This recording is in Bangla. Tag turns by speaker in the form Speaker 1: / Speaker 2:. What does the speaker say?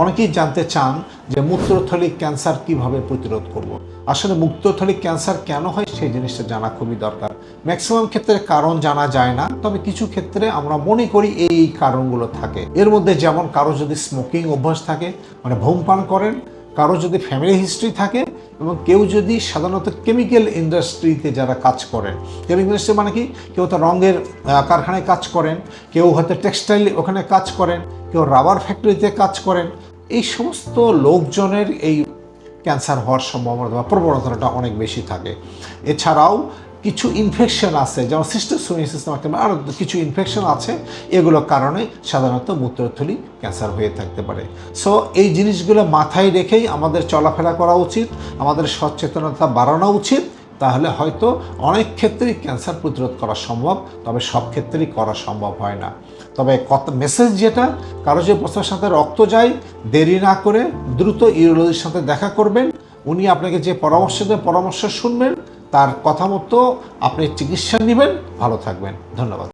Speaker 1: অনেকেই জানতে চান যে মূত্রথলি ক্যান্সার কীভাবে প্রতিরোধ করব। আসলে মূত্রথলি ক্যান্সার কেন হয় সেই জিনিসটা জানা খুবই দরকার ম্যাক্সিমাম ক্ষেত্রে কারণ জানা যায় না, তবে কিছু ক্ষেত্রে আমরা মনে করি এই এই কারণগুলো থাকে এর মধ্যে যেমন কারও যদি স্মোকিং অভ্যাস থাকে মানে ধূমপান করেন, কারও যদি ফ্যামিলি হিস্ট্রি থাকে এবং কেউ যদি সাধারণত কেমিক্যাল ইন্ডাস্ট্রিতে যারা কাজ করেন কেমিক্যাল ইন্ডাস্ট্রি মানে কি? কেউ তো রঙের কারখানায় কাজ করেন, কেউ হয়তো টেক্সটাইল ওখানে কাজ করেন, কেউ রাবার ফ্যাক্টরিতে কাজ করেন। এই সমস্ত লোকজনের এই ক্যান্সার হওয়ার সম্ভাবনা বা প্রবণতাটা অনেক বেশি থাকে। এছাড়াও কিছু ইনফেকশন আছে, যেমন সিস্টোসোমিয়া সিস্টেম একটা আরও কিছু ইনফেকশন আছে এগুলোর কারণে সাধারণত মূত্রথলি ক্যান্সার হয়ে থাকতে পারে। সো এই জিনিসগুলো মাথায় রেখেই আমাদের চলাফেরা করা উচিত, আমাদের সচেতনতা বাড়ানো উচিত, তাহলে হয়তো অনেক ক্ষেত্রেই ক্যান্সার প্রতিরোধ করা সম্ভব, তবে সব ক্ষেত্রেই করা সম্ভব হয় না। তবে কত মেসেজ যেটা, কারও যে প্রশ্নের সাথে রক্ত যায়, দেরি না করে দ্রুত ইউরোলজির সাথে দেখা করবেন, উনি আপনাকে যে পরামর্শ দেন পরামর্শ শুনবেন তার কথা মতো আপনি চিকিৎসা নেবেন ভালো থাকবেন। ধন্যবাদ।